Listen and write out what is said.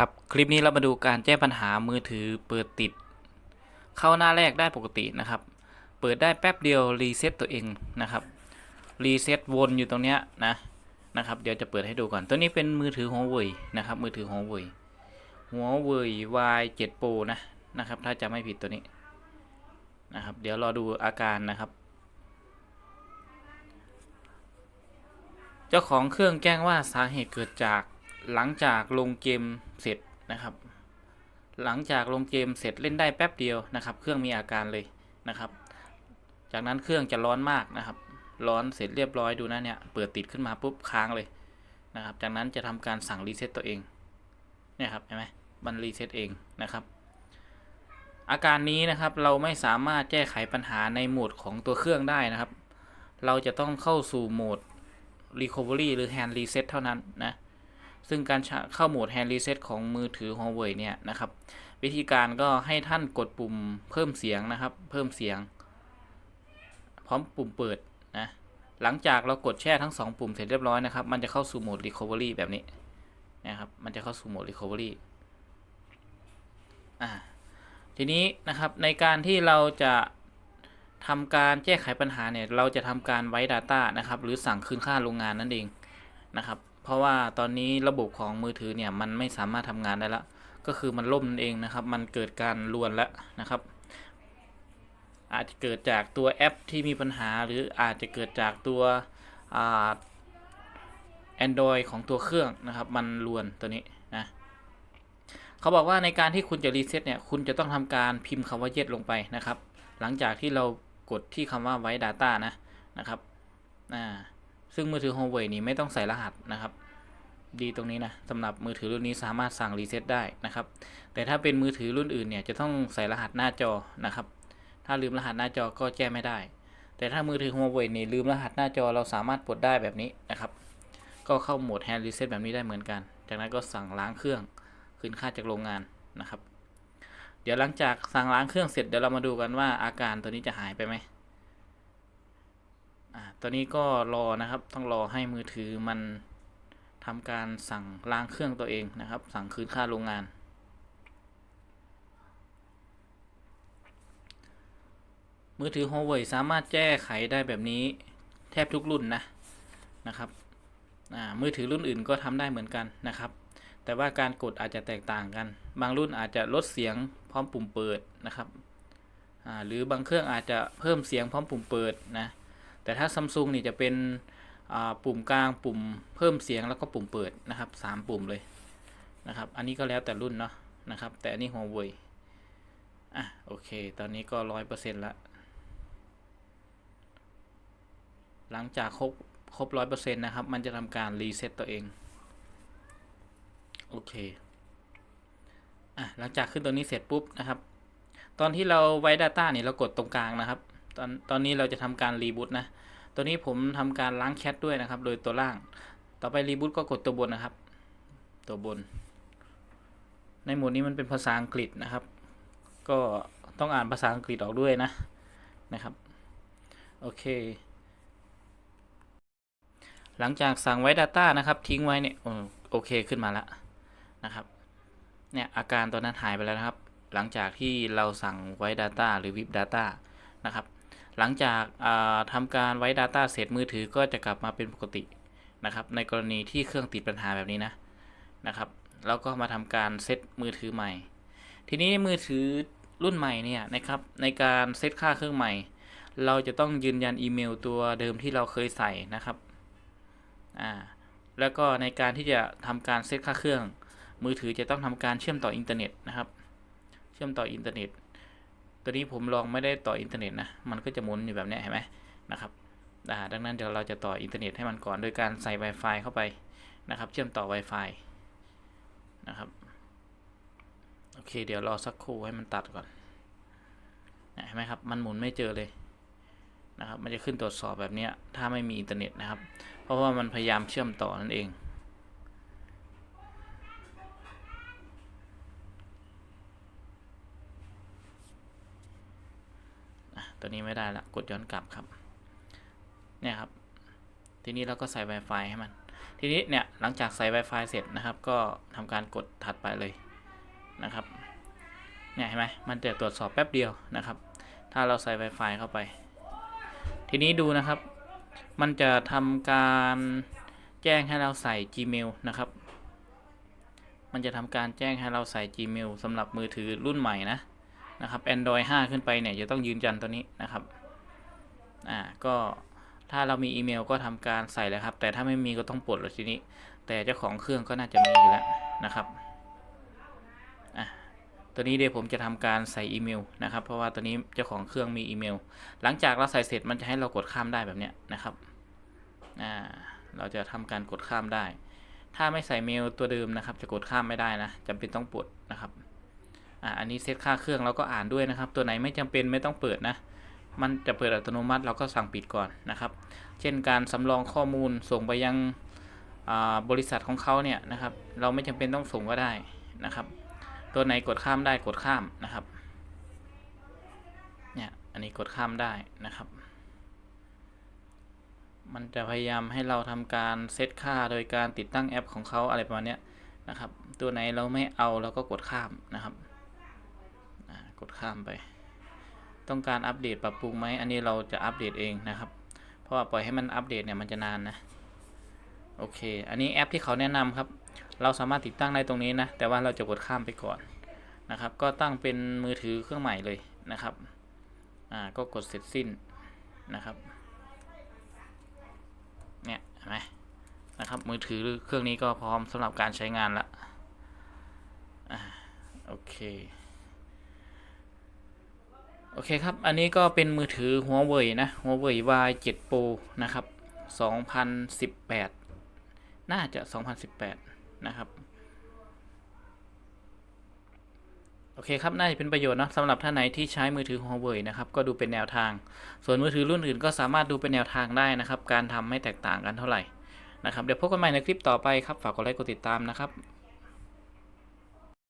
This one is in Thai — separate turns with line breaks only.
ครับคลิปนี้เรามาดูการแก้ปัญหามือถือเปิดติด เข้าหน้าแรกได้ปกตินะครับ เปิดได้แป๊บเดียวรีเซ็ตตัวเองนะครับรีเซ็ตวนอยู่ตรงเนี้ยนะนะครับ เดี๋ยวจะเปิดให้ดูก่อนตัวนี้เป็นมือถือหัวเว่ยนะครับ มือถือหัวเว่ยหัวเว่ย Y7 Pro นะนะครับ ถ้าจะไม่ผิดตัวนี้นะครับ เดี๋ยวรอดูอาการนะครับ เจ้าของเครื่องแจ้งว่าสาเหตุเกิดจาก หลังจากลงเกมเสร็จนะครับ หลังจากลงเกมเสร็จเล่นได้แป๊บเดียวนะครับ เครื่องมีอาการเลยนะครับ จากนั้นเครื่องจะร้อนมากนะครับ ร้อนเสร็จเรียบร้อยดูนะเนี่ยเปิดติดขึ้นมาปุ๊บค้างเลยนะครับ จากนั้นจะทำการสั่งรีเซ็ตตัวเองเนี่ยครับเห็นไหมมันรีเซ็ตเองนะครับ อาการนี้นะครับเราไม่สามารถแก้ไขปัญหาในโหมดของตัวเครื่องได้นะครับ เราจะต้องเข้าสู่โหมด Recovery หรือ Hand Reset เท่านั้นนะ ซึ่งการเข้าโหมด Hand Reset ของมือถือ Huawei เนี่ยนะครับ วิธีการก็ให้ท่านกดปุ่มเพิ่มเสียงนะครับ เพิ่มเสียง พร้อมปุ่มเปิดนะ หลังจากเรากดแช่ทั้ง 2 ปุ่มเสร็จเรียบร้อยนะครับ มันจะเข้าสู่โหมด Recovery แบบนี้นะครับ มันจะเข้าสู่โหมด Recovery อ่า ทีนี้นะครับในการที่เราจะทำการแก้ไขปัญหาเนี่ย เราจะทำการไว้ Data นะครับ หรือสั่งคืนค่าโรงงานนั่นเองนะครับ เพราะว่าตอนนี้ระบบของมือถือเนี่ยมันไม่สามารถทำงานได้แล้วก็คือมันล่มนั่นเองนะครับ มันเกิดการลวนแล้วนะครับ อาจจะเกิดจากตัวแอปที่มีปัญหา หรืออาจจะเกิดจากตัวแอ่า Android ของตัวเครื่องนะครับ มันลวนตัวนี้นะเขาบอกว่าในการที่คุณจะรีเซ็ตเนี่ยคุณจะต้องทำการพิมพ์คำว่าเย็ดลงไปนะครับ หลังจากที่เรากดที่คำว่าไว้ Data นะนะครับอ่า ซึ่งมือถือ Huawei นี่ไม่ต้องใส่รหัสนะครับ ดีตรงนี้นะสำหรับมือถือรุ่นนี้สามารถสั่งรีเซ็ตได้นะครับ แต่ถ้าเป็นมือถือรุ่นอื่นเนี่ยจะต้องใส่รหัสหน้าจอนะครับ ถ้าลืมรหัสหน้าจอก็แก้ไม่ได้ แต่ถ้ามือถือ Huawei นี่ลืมรหัสหน้าจอเราสามารถปลดได้แบบนี้นะครับ ก็เข้าโหมด Hand Reset แบบนี้ได้เหมือนกัน จากนั้นก็สั่งล้างเครื่องคืนค่าจากโรงงานนะครับ เดี๋ยวหลังจากสั่งล้างเครื่องเสร็จเดี๋ยวเรามาดูกันว่าอาการตัวนี้จะหายไปไหม อ่าตัวนี้ก็รอนะครับต้องรอให้มือถือมันทำการสั่งล้างเครื่องตัวเองนะครับ สั่งคืนค่าโรงงาน มือถือ Huawei สามารถแก้ไขได้แบบนี้แทบทุกรุ่นนะนะครับอ่ามือถือรุ่นอื่นก็ทำได้เหมือนกันนะครับ แต่ว่าการกดอาจจะแตกต่างกัน บางรุ่นอาจจะลดเสียงพร้อมปุ่มเปิดนะครับอ่าหรือบางเครื่องอาจจะเพิ่มเสียงพร้อมปุ่มเปิดนะ แต่ถ้าซัมซุงนี่จะเป็นปุ่มกลางปุ่มเพิ่มเสียงแล้วก็ปุ่มเปิดนะครับสามปุ่มเลยนะครับ อันนี้ก็แล้วแต่รุ่นเนาะนะครับ แต่อันนี้ Huawei อะโอเค ตอนนี้ก็ร้อยเปอร์เซ็นต์ละหลังจากครบครบร้อยเปอร์เซ็นต์นะครับ มันจะทำการรีเซ็ตตัวเอง โอเคอะหลังจากขึ้นตัวนี้เสร็จปุ๊บนะครับ ตอนที่เราไว้ Data นี่ยเรากดตรงกลางนะครับ อนตอนนี้เราจะทำการรีบูตนะ ตัวนี้ผมทำการล้างแคชด้วยนะครับ โดยตัวล่าง ต่อไปรีบูตก็กดตัวบนนะครับ ตัวบน ในโหมดนี้มันเป็นภาษาอังกฤษนะครับ ก็ต้องอ่านภาษาอังกฤษออกด้วยนะนะครับ โอเค หลังจากสั่งไว้ Data นะครับ ทิ้งไว้เนี่ยโอโอเคขึ้นมาแล้วนะครับ เนี่ยอาการตัวนั้นหายไปแล้วนะครับ หลังจากที่เราสั่งไว้ Data หรือ VIP Data นะครับ หลังจากทำการไว้ Data เสร็จมือถือก็จะกลับมาเป็นปกตินะครับ ในกรณีที่เครื่องติดปัญหาแบบนี้นะนะครับ แล้วก็มาทำการเซตมือถือใหม่ ทีนี้มือถือรุ่นใหม่เนี่ยนะครับในการเซตค่าเครื่องใหม่ เราจะต้องยืนยันอีเมลตัวเดิมที่เราเคยใส่นะครับอ่าแล้วก็ในการที่จะทำการเซตค่าเครื่อง มือถือจะต้องทำการเชื่อมต่ออินเทอร์เน็ตนะครับ เชื่อมต่ออินเทอร์เน็ต ตัวนี้ผมลองไม่ได้ต่ออินเทอร์เน็ตนะ มันก็จะหมุนอยู่แบบนี้เห็นไหมนะครับดังนั้นเดี๋ยวเราจะต่ออินเทอร์เน็ตให้มันก่อนโดยการใส่ Wi-Fi เข้าไปนะครับ เชื่อมต่อ Wi-Fi นะครับ โอเค เดี๋ยวรอสักครู่ให้มันตัดก่อนเห็นไหมครับ มันหมุนไม่เจอเลยนะครับ มันจะขึ้นตรวจสอบแบบนี้ถ้าไม่มีอินเทอร์เน็ตนะครับ เพราะว่ามันพยายามเชื่อมต่อนั่นเอง ตัวนี้ไม่ได้ละกดย้อนกลับครับ เนี่ยครับ ทีนี้เราก็ใส่ Wi-Fi ให้มัน ทีนี้เนี่ยหลังจากใส่ Wi-Fi เสร็จนะครับ ก็ทำการกดถัดไปเลยนะครับ เนี่ยเห็นไหมมันจะตรวจสอบแป๊บเดียวนะครับ ถ้าเราใส่ Wi-Fi เข้าไป ทีนี้ดูนะครับ มันจะทำการแจ้งให้เราใส่ Gmail นะครับ มันจะทำการแจ้งให้เราใส่ Gmail สำหรับมือถือรุ่นใหม่นะ นะครับ Android 5 ขึ้นไปเนี่ยจะต้องยืนยันตัวนี้นะครับอ่าก็ถ้าเรามีอีเมลก็ทำการใส่เลยครับ แต่ถ้าไม่มีก็ต้องปลดแล้วทีนี้ แต่เจ้าของเครื่องก็น่าจะมีอยู่แล้วนะครับอะตัวนี้เดี๋ยวผมจะทำการใส่อีเมลนะครับ เพราะว่าตัวนี้เจ้าของเครื่องมีอีเมล หลังจากเราใส่เสร็จมันจะให้เรากดข้ามได้แบบเนี้ยนะครับอ่าเราจะทำการกดข้ามได้ ถ้าไม่ใส่เมลตัวเดิมนะครับ จะกดข้ามไม่ได้นะจำเป็นต้องปลดนะครับ อ่าอันนี้เซตค่าเครื่องเราก็อ่านด้วยนะครับ ตัวไหนไม่จำเป็นไม่ต้องเปิดนะ มันจะเปิดอัตโนมัติเราก็สั่งปิดก่อนนะครับ เช่นการสำรองข้อมูลส่งไปยังบริษัทของเขาเนี่ยนะครับ เราไม่จำเป็นต้องส่งก็ได้นะครับ ตัวไหนกดข้ามได้กดข้ามนะครับ เนี่ยอันนี้กดข้ามได้นะครับ มันจะพยายามให้เราทำการเซตค่าโดยการติดตั้งแอปของเขาอะไรประมาณนี้นะครับ ตัวไหนเราไม่เอาเราก็กดข้ามนะครับ กดข้ามไป ต้องการอัปเดตปรับปรุงไหมอันนี้เราจะอัปเดตเองนะครับ เพราะว่าปล่อยให้มันอัปเดตเนี่ยมันจะนานนะโอเค อันนี้แอปที่เขาแนะนำครับ เราสามารถติดตั้งได้ตรงนี้นะ แต่ว่าเราจะกดข้ามไปก่อนนะครับ ก็ตั้งเป็นมือถือเครื่องใหม่เลยนะครับ อ่า ก็กดเสร็จสิ้นนะครับ เนี่ยเห็นไหมนะครับ มือถือเครื่องนี้ก็พร้อมสำหรับการใช้งานละอ่าโอเค โอเคครับ อันนี้ก็เป็นมือถือหัวเว่ยนะหัวเว่ย Y7 Pro นะครับ 2018 น่าจะ 2018 นะครับ โอเคครับ น่าจะเป็นประโยชน์เนอะสำหรับท่านไหนที่ใช้มือถือหัวเว่ยนะครับ ก็ดูเป็นแนวทาง ส่วนมือถือรุ่นอื่นก็สามารถดูเป็นแนวทางได้นะครับ การทำไม่แตกต่างกันเท่าไหร่นะครับ เดี๋ยวพบกันใหม่ในคลิปต่อไปครับ ฝากกดไลค์ กดติดตามนะครับ